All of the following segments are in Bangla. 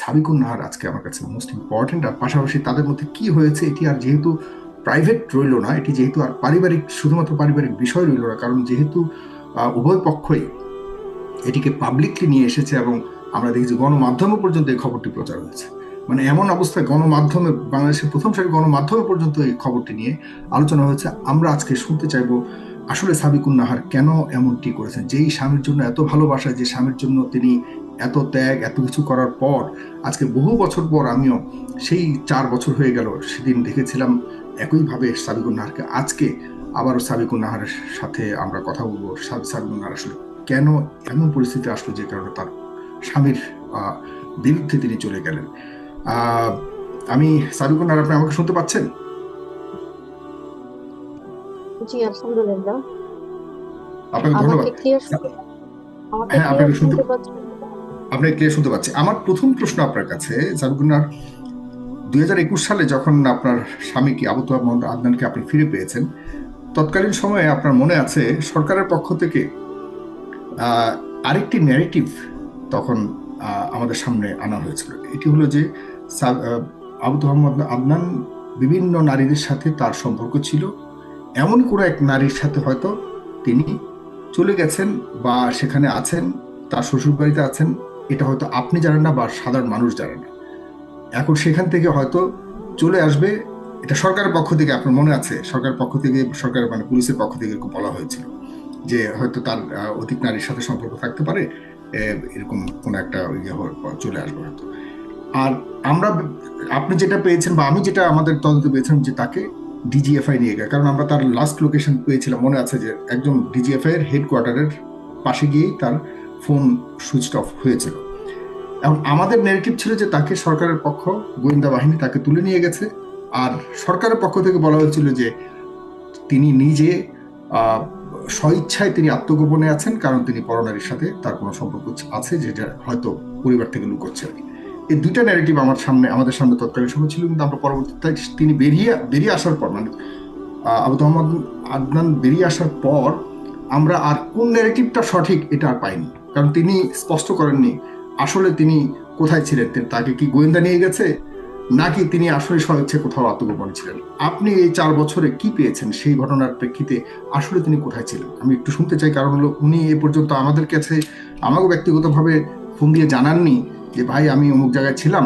সাবিকুন নাহার আজকে আমার কাছে মোস্ট ইম্পর্টেন্ট আর পাশাপাশি তাদের মধ্যে কি হয়েছে, এটি আর যেহেতু প্রাইভেট রইল না, এটি যেহেতু আর পারিবারিক, শুধুমাত্র পারিবারিক বিষয় রইল না, কারণ যেহেতু উভয় পক্ষই এটিকে পাবলিকলি নিয়ে এসেছে এবং আমরা দেখেছি গণমাধ্যমে পর্যন্ত এই খবরটি প্রচার হয়েছে। মানে এমন অবস্থায় গণমাধ্যমে, বাংলাদেশের প্রথম সারি গণমাধ্যমে পর্যন্ত এই খবরটি নিয়ে আলোচনা হয়েছে। আমরা আজকে শুনতে চাইব, আসলে সাবিকুন নাহার কেন এমনটি করেছেন? যেই স্বামীর জন্য এত ভালোবাসা, যে স্বামীর জন্য তিনি এত ত্যাগ এত কিছু করার পর আজকে বহু বছর পর আমিও সেই চার বছর হয়ে গেল সেদিন দেখেছিলাম একইভাবে সাবিকুন নাহারকে। আজকে আবারও সাবিকুন নাহারের সাথে আমরা কথা বলব। সাবিকুন নাহার আসলে কেন এমন পরিস্থিতি আসলো যে কারণে তার স্বামীর বিরুদ্ধে তিনি চলে গেলেন? আমি সাবিকুন নাহার আপনি আমাকে শুনতে পাচ্ছেন? জি আলহামদুলিল্লাহ। আপনাকে ধন্যবাদ। হ্যাঁ আপনাকে শুনতে আপনি ক্লিয়ার শুনতে পাচ্ছি। আমার প্রথম প্রশ্ন আপনার কাছে সাবিকুনার দুই হাজার একুশ সালে যখন আপনার স্বামীকে আবু মোহাম্মদ আদনানকে আপনি ফিরে পেয়েছেন, তৎকালীন সময়ে আপনার মনে আছে সরকারের পক্ষ থেকে আরেকটি ন্যারেটিভ তখন আমাদের সামনে আনা হয়েছিল। এটি হলো যে আবু মোহাম্মদ আদনান বিভিন্ন নারীদের সাথে তার সম্পর্ক ছিল। এমন কোনো এক নারীর সাথে হয়তো তিনি চলে গেছেন বা সেখানে আছেন, তার শ্বশুর বাড়িতে আছেন এটা হয়তো আপনি জানেন না বা সাধারণ মানুষ জানেন না। এখন সেখান থেকে হয়তো চলে আসবে, এটা সরকারের পক্ষ থেকে আপনার মনে আছে, সরকারের পক্ষ থেকে, সরকারের মানে পুলিশের পক্ষ থেকে এরকম বলা হয়েছিল যে হয়তো তার অধিক নারীর সাথে সম্পর্ক থাকতে পারে এরকম কোন একটা ইয়ে চলে আসবে হয়তো। আর আমরা, আপনি যেটা পেয়েছেন বা আমি যেটা আমাদের তদন্ত পেয়েছিলাম যে তাকে ডিজিএফআই নিয়ে গেছে, কারণ আমরা তার লাস্ট লোকেশন পেয়েছিলাম, মনে আছে যে একজন ডিজিএফআই এর হেডকোয়ার্টারের পাশে গিয়েই তার ফোন সুইচ অফ হয়েছিল। এখন আমাদের নেগেটিভ ছিল যে তাকে সরকারের পক্ষ, গোয়েন্দা বাহিনী তাকে তুলে নিয়ে গেছে। আর সরকারের পক্ষ থেকে বলা হয়েছিল যে তিনি নিজে স্বইচ্ছায় তিনি আত্মগোপনে আছেন, কারণ তিনি পরনারীর সাথে তার কোনো সম্পর্ক আছে যেটা হয়তো পরিবার থেকে লুকোচ্ছে এই দুইটা ন্যারেটিভ আমার সামনে, আমাদের সামনে তৎকালীন সময় ছিল, কিন্তু আমরা পরবর্তীতে তিনি বেরিয়ে বেরিয়ে আসার পর মানে আবু মোহাম্মদ আদনান বেরিয়ে আসার পর আমরা আর কোন ন্যারেটিভটা সঠিক এটা আর পাইনি। কারণ তিনি স্পষ্ট করেননি আসলে তিনি কোথায় ছিলেন? তাকে কি গোয়েন্দা নিয়ে গেছে? নাকি তিনি আসলে স্বইচ্ছে কোথাও আত্মগোপন ছিলেন? আপনি এই চার বছরে কি পেয়েছেন সেই ঘটনার প্রেক্ষিতে আসলে তিনি কোথায় ছিলেন? আমি একটু শুনতে চাই, কারণ হলো উনি এ পর্যন্ত আমাদের কাছে আমাকে ব্যক্তিগতভাবে ফোন দিয়ে জানাননি যে, ভাই, আমি অমুক জায়গায় ছিলাম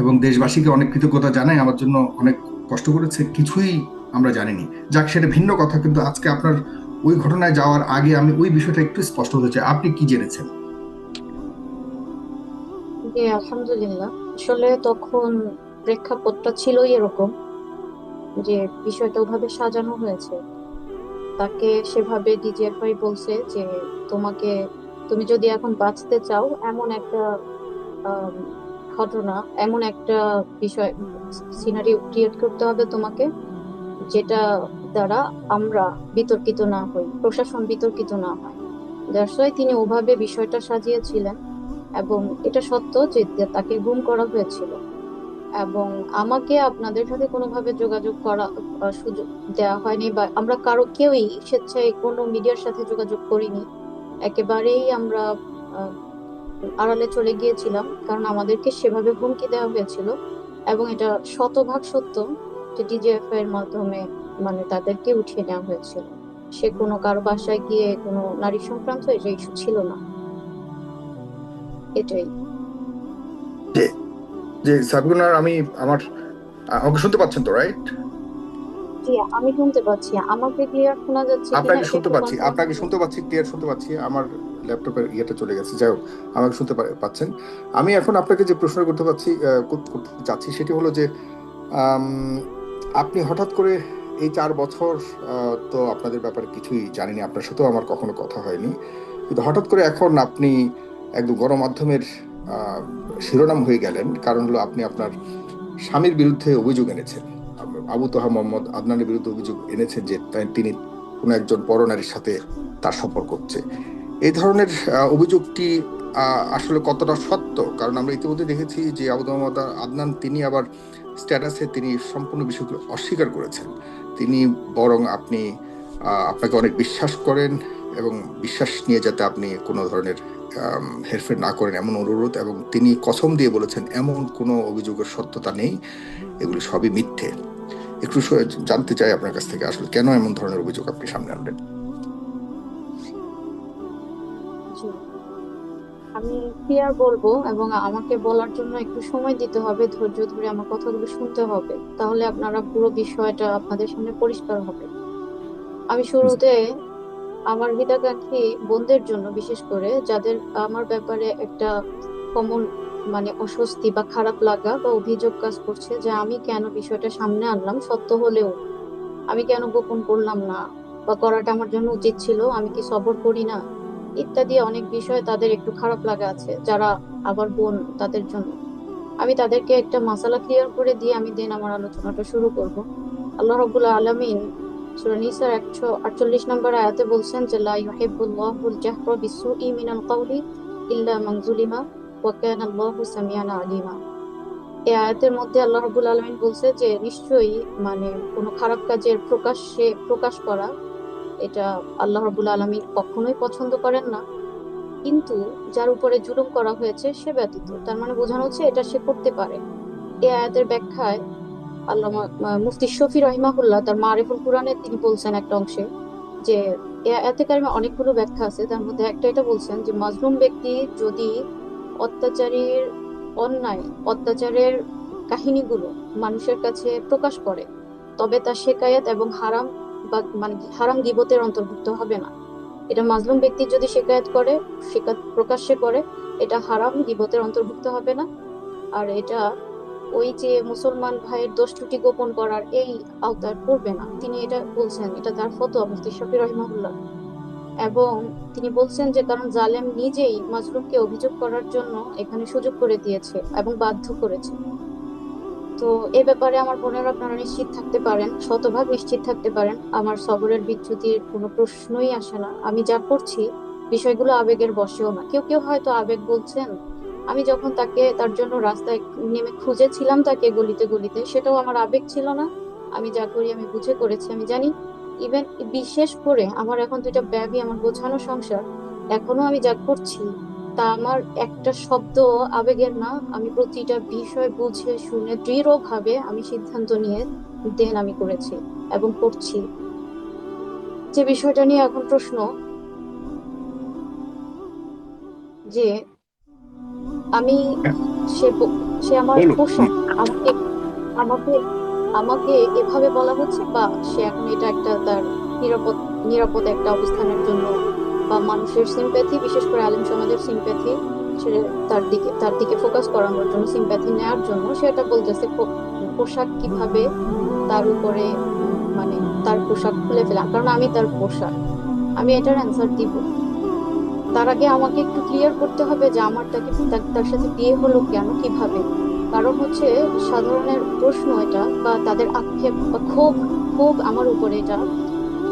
এবং দেশবাসীকে অনেক কৃতজ্ঞতা জানাই, আমার জন্য অনেক কষ্ট করেছে। কিছুই আমরা জানিনি। যাক, সেটা ভিন্ন কথা, কিন্তু আজকে আপনার ওই ঘটনায় যাওয়ার আগে আমি ওই বিষয়টা একটু স্পষ্ট হতে চাই। আপনি কি জেনেছেন? জি, আলহামদুলিল্লাহ। আসলে তখন প্রেক্ষাপটটা ছিলই এরকম যে বিষয়টা ওভাবে সাজানো হয়েছে। তাকে সেভাবে ডিজিএফআই বলছে যে, তোমাকে, তুমি যদি এখন বাঁচতে চাও, এমন একটা ঘটনা, এমন একটা বিষয় সিনারি ক্রিয়েট করতে হবে তোমাকে। যেটা দ্বারা আমরা বিতর্কিত না হই, প্রশাসন বিতর্কিত না হয়। দ্যাটস তিনি ওভাবে বিষয়টা সাজিয়েছিলেন এবং এটা সত্য যে তাকে গুম করা হয়েছিল। এবং আমাকে আপনাদের সাথে কোনোভাবে যোগাযোগ করা সুযোগ দেওয়া হয়নি বা আমরা কারও, কেউই স্বেচ্ছায় কোনো মিডিয়ার সাথে যোগাযোগ করিনি। একেবারেই আমরা আড়ালে চলে গিয়েছিলাম কারণ আমাদেরকে সেভাবে হুমকি দেওয়া হয়েছিল এবং এটা শতভাগ সত্য। যে ডিজিএফ এর মাধ্যমে মানে তাদেরকে উঠিয়ে নেওয়া হয়েছিল। সে কোনো কারও বাসায় গিয়ে কোনো নারী সংক্রান্ত এটা ইস্যু ছিল না। এটাই। যে আমি আমার আমাকে শুনতে পাচ্ছেন তো রাইট জি আমি শুনতে পাচ্ছি। আমাকে ক্লিয়ার শোনা যাচ্ছে আপনাকে শুনতে পাচ্ছি আপনাকে শুনতে পাচ্ছি ক্লিয়ার শুনতে পাচ্ছি। আমার ল্যাপটপের ইয়েটা চলে গেছে যাই হোক আমাকে শুনতে পাচ্ছেন। আমি এখন আপনাকে যে প্রশ্ন করতে পারছি করতে চাচ্ছি সেটি হলো যে আপনি হঠাৎ করে এই চার বছর তো আপনাদের ব্যাপারে কিছুই জানিনি। আপনার সাথেও আমার কখনো কথা হয়নি। কিন্তু হঠাৎ করে এখন আপনি একদম গণমাধ্যমের শিরোনাম হয়ে গেলেন। কারণ হলো আপনি আপনার স্বামীর বিরুদ্ধে অভিযোগ এনেছেন। আবু তোহা মোহাম্মদ আদনানের বিরুদ্ধে অভিযোগ এনেছেন যে তিনি কোনো একজন পরনারীর সাথে তার সম্পর্ক হচ্ছে। এই ধরনের অভিযোগটি আসলে কতটা সত্য? কারণ আমরা ইতিমধ্যে দেখেছি যে আবু মোহাম্মদ আদনান, তিনি আবার স্ট্যাটাসে তিনি সম্পূর্ণ বিষয়গুলো অস্বীকার করেছেন। তিনি বরং আপনি আপনাকে অনেক বিশ্বাস করেন এবং বিশ্বাস নিয়ে যাতে আপনি কোনো ধরনের হেরফের না করেন এমন অনুরোধ এবং তিনি কসম দিয়ে বলেছেন, এমন কোনো অভিযোগের সত্যতা নেই। এগুলি সবই মিথ্যে। একটু জানতে চাই আপনার কাছ থেকে আসলে কেন এমন ধরনের অভিযোগ আপনি সামনে আনলেন। আমি ক্লিয়ার বলব? এবং আমাকে বলার জন্য একটু সময় দিতে হবে। ধৈর্য ধরে আমার কথাগুলো শুনতে হবে। তাহলে আপনারা পুরো বিষয়টা আপনাদের সামনে পরিষ্কার হবে। আমি শুরুতে আমার হিতাকাঙ্ক্ষী বোনদের জন্য বিশেষ করে, যাদের আমার ব্যাপারে একটা কমন মানে অস্বস্তি বা খারাপ লাগা বা অভিযোগ কাজ করছে যে আমি কেন বিষয়টা সামনে আনলাম, সত্য হলেও আমি কেন গোপন করলাম না? বা করাটা আমার জন্য উচিত ছিল, আমি কি সবর করি না? ইত্যাদি অনেক বিষয়ে তাদের একটু খারাপ লাগা আছে, যারা আবার বোন তাদের জন্য। আমি তাদেরকে একটা মাসালা ক্লিয়ার করে দিয়ে আমি দেন আমার আলোচনাটা শুরু করব। আল্লাহ রাব্বুল আলামিন সূরা নিসার 148 নম্বর আয়াতে বলছেন যে, লা জাহরা বিসসুই মিনাল ইল্লা মান যুলিমা ওয়া কানা আল্লাহু আলিমা। এই আয়াতের মধ্যে আল্লাহ রাব্বুল আলামিন বলছে যে, নিশ্চয়ই মানে কোনো খারাপ কাজের প্রকাশ্যে প্রকাশ করা এটা আল্লাহ রবুল আলামিন কখনোই পছন্দ করেন না। কিন্তু যার উপরে জুলুম করা হয়েছে, সে ব্যতীত। তার মানে বোঝানো হচ্ছে এটা সে করতে পারে। এ আয়াতের ব্যাখ্যায় আল্লাহ মুফতি শফি রহিমাহুল্লাহ তার মারিফুল কোরআনে তিনি বলছেন একটা অংশে যে এই আয়াতে কারিমে অনেকগুলো ব্যাখ্যা আছে। তার মধ্যে একটা এটা বলছেন যে, মাজলুম ব্যক্তি যদি অত্যাচারীর অন্যায়, অত্যাচারের কাহিনীগুলো মানুষের কাছে প্রকাশ করে, তবে তা শেকায়েত এবং হারাম বা মানে হারাম গিবতের অন্তর্ভুক্ত হবে না। এটা মাজলুম ব্যক্তি যদি শেকায়েত করে শেকাত প্রকাশ্যে করে, এটা হারাম গিবতের অন্তর্ভুক্ত হবে না। আর এটা ওই যে মুসলমান ভাইয়ের দোষ ত্রুটি গোপন করার এই আওতার পড়বে না। তিনি এটা বলছেন, এটা তার ফতোয়া, মুফতি শফি রহিমাহুল্লাহ। এবং তিনি বলছেন যে, কারণ জালেম নিজেই মাজলুমকে অভিযোগ করার জন্য এখানে সুযোগ করে দিয়েছে এবং বাধ্য করেছে। তো এ ব্যাপারে আমার বোনেরা আপনারা নিশ্চিত থাকতে পারেন, শতভাগ নিশ্চিত থাকতে পারেন। আমার সবরের বিচ্যুতির কোনো প্রশ্নই আসে না। আমি যা করছি, বিষয়গুলো আবেগের বশেও না। কেউ কেউ হয়তো আবেগ বলছেন, আমি যখন তাকে তার জন্য রাস্তায় নেমে খুঁজেছিলাম তাকে গলিতে গলিতে, সেটাও আমার আবেগ ছিল না। আমি যা করি, আমি বুঝে করেছি, আমি জানি। ইভেন বিশেষ করে আমার এখন দুইটা ব্যাবি, আমার গোছানো সংসার, এখনও আমি যা করছি তা আমার একটা শব্দ আবেগের না আমি প্রতিটা বিষয় বুঝে শুনে দৃঢ়ভাবে আমি সিদ্ধান্ত নিয়ে দেন আমি করেছি এবং করছি যে বিষয়টা নিয়ে এখন প্রশ্ন যে আমি সে সে আমার। পোশাক আমাকে আমাকে আমাকে এভাবে বলা হচ্ছে বা সে এখন এটা একটা তার নিরাপদ নিরাপদ একটা অবস্থানের জন্য বা মানুষের সিম্প্যাথি বিশেষ করে আলিম সমাজের সিম্প্যাথি সে তার দিকে তার দিকে ফোকাস করানোর জন্য সিম্প্যাথি নেওয়ার জন্য সেটা বলতেছে পোশাক কীভাবে তার উপরে মানে তার পোশাক খুলে ফেলা? কারণ আমি তার পোশাক, আমি এটার অ্যান্সার দিব। তার আগে আমাকে একটু ক্লিয়ার করতে হবে যে আমার তাকে তার সাথে বিয়ে হলো কেন, কীভাবে? কারণ হচ্ছে সাধারণের প্রশ্ন এটা, বা তাদের আক্ষেপ, বা ক্ষোভ ক্ষোভ আমার উপরে এটা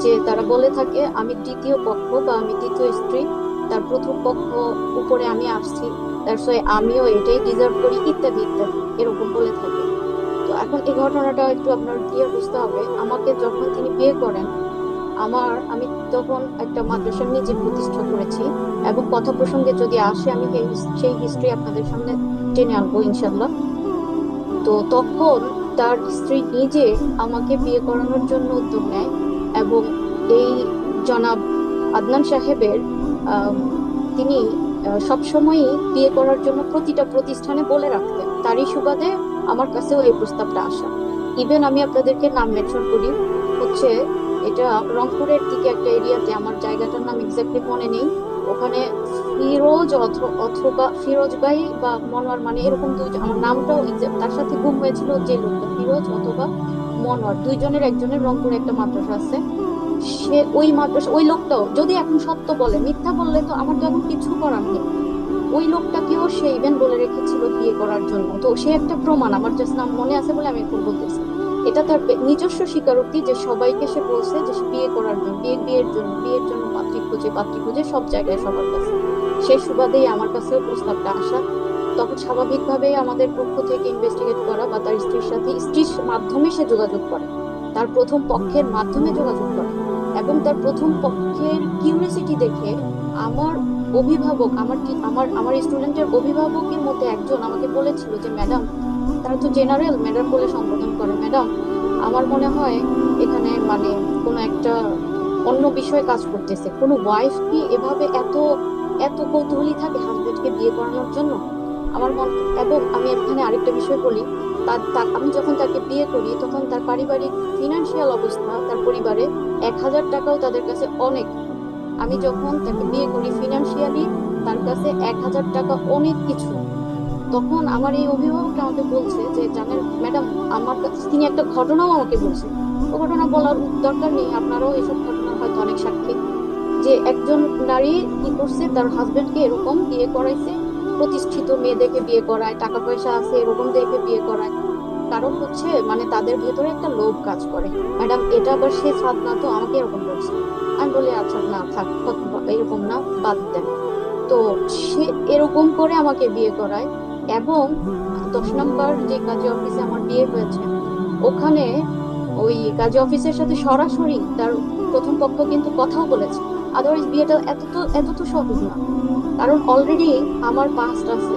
যে তারা বলে থাকে, আমি তৃতীয় পক্ষ বা আমি তৃতীয় স্ত্রী। তার প্রথম পক্ষ উপরে আমি আসছি। তার সঙ্গে আমিও এটাই ডিজার্ভ করি, ইত্যাদি ইত্যাদি, এরকম বলে থাকে। তো এখন এই ঘটনাটা একটু আপনার ক্লিয়ার বুঝতে হবে। আমাকে যখন তিনি বিয়ে করেন, আমার, আমি তখন একটা মাদ্রাসা নিজে প্রতিষ্ঠা করেছি এবং কথা প্রসঙ্গে যদি আসে, আমি সেই- সেই হিস্ট্রি আপনাদের সামনে টেনে আনব ইনশাল্লাহ তো তখন তার স্ত্রী নিজে আমাকে বিয়ে করানোর জন্য উদ্যোগ নেয়। এবং এই জনাব আদনান সাহেবের তিনি সবসময়ই বিয়ে করার জন্য প্রতিটা প্রতিষ্ঠানে বলে রাখতেন, তারই সুবাদে আমার কাছেও এই প্রস্তাবটা আসা। ইভেন আমি আপনাদেরকে নাম মেনশন করি, হচ্ছে এটা রংপুরের দিকে একটা এরিয়াতে আমার জায়গাটার নাম এক্স্যাক্টলি মনে নেই, ওখানে ফিরোজ অথ- অথবা ফিরোজ ভাই বা মনোয়ার মানে এরকম দুইজন আমার নামটাও তার সাথে গুম হয়েছিল যে লোকটা, ফিরোজ অথবা মনোয়ার দুইজনের একজনের রংপুরে একটা মাদ্রাসা আছে। সে ওই মাদ্রাসা ওই লোকটাও, যদি এখন সত্য বলে, মিথ্যা বললে তো আমার তো এখন কিছু করার নেই। ওই লোকটাকেও সে ইভেন্ট বলে রেখেছিল বিয়ে করার জন্য। তো সে একটা প্রমাণ, আমার জাস্ট নাম মনে আছে বলে আমি এখন বলতেছি। এটা তার নিজস্ব স্বীকারোক্তি যে সবাইকে সে বলছে যে বিয়ে করার জন্য বিয়ে বিয়ের জন্য বিয়ের জন্য পাত্রী খুঁজে পাত্রী খুঁজে সব জায়গায় সবার কাছে। সেই সুবাদেই আমার কাছেও প্রস্তাবটা আসা। তখন স্বাভাবিকভাবেই আমাদের পক্ষ থেকে ইনভেস্টিগেট করা বা তার স্ত্রীর সাথে, স্ত্রীর মাধ্যমে সে যোগাযোগ করে। তার প্রথম পক্ষের মাধ্যমে যোগাযোগ করে এবং তার প্রথম পক্ষের কিউরিয়াসিটি দেখে আমার অভিভাবক, আমার কি আমার আমার স্টুডেন্টের অভিভাবকের মধ্যে একজন আমাকে বলেছিল যে, ম্যাডাম, তারা তো জেনারেল ম্যাডাম বলে সম্বোধন করে। ম্যাডাম, আমার মনে হয় এখানে মানে কোনো একটা অন্য বিষয়ে কাজ করতেছে। কোনো ওয়াইফ কি এভাবে এত এত কৌতূহলী থাকে হাজবেন্ডকে বিয়ে করানোর জন্য? আমার মন এবং আমি এখানে আরেকটা বিষয় বলি, তার, তার- আমি যখন তাকে বিয়ে করি, তখন তার পারিবারিক ফিনান্সিয়াল অবস্থা, তার পরিবারে এক হাজার টাকাও তাদের কাছে অনেক। আমি যখন তাকে বিয়ে করি ফিনান্সিয়ালি তার কাছে এক হাজার টাকা অনেক কিছু। তখন আমার এই অভিভাবকটা আমাকে বলছে যে জানেন ম্যাডাম, আমার কাছে তিনি একটা ঘটনাও আমাকে বলছে। ও ঘটনা বলার দরকার নেই, আপনারাও এসব ঘটনা হয়তো অনেক সাক্ষী। যে একজন নারী কি করছে, তার হাজবেন্ডকে এরকম বিয়ে করাইছে প্রতিষ্ঠিত মেয়ে দেখে বিয়ে করায়, টাকা পয়সা আছে এরকম দেখে বিয়ে করায়। কারণ হচ্ছে মানে তাদের ভেতরে একটা লোভ কাজ করে। ম্যাডাম, এটা আবার সে ফাঁদ না, তো আমাকে এরকম বলছে। আমি বলি আচ্ছা না, থাক এরকম না, বাদ দেন। তো সে এরকম করে আমাকে বিয়ে করায় এবং দশ নম্বর যে কাজী অফিসে আমার বিয়ে হয়েছে, ওখানে ওই কাজী অফিসের সাথে সরাসরি তার প্রথম পক্ষ কিন্তু কথাও বলেছে। আদারওয়াইজ বিয়েটা এত তো এত তো সহজ না। কারণ অলরেডি আমার পাস্ট আছে।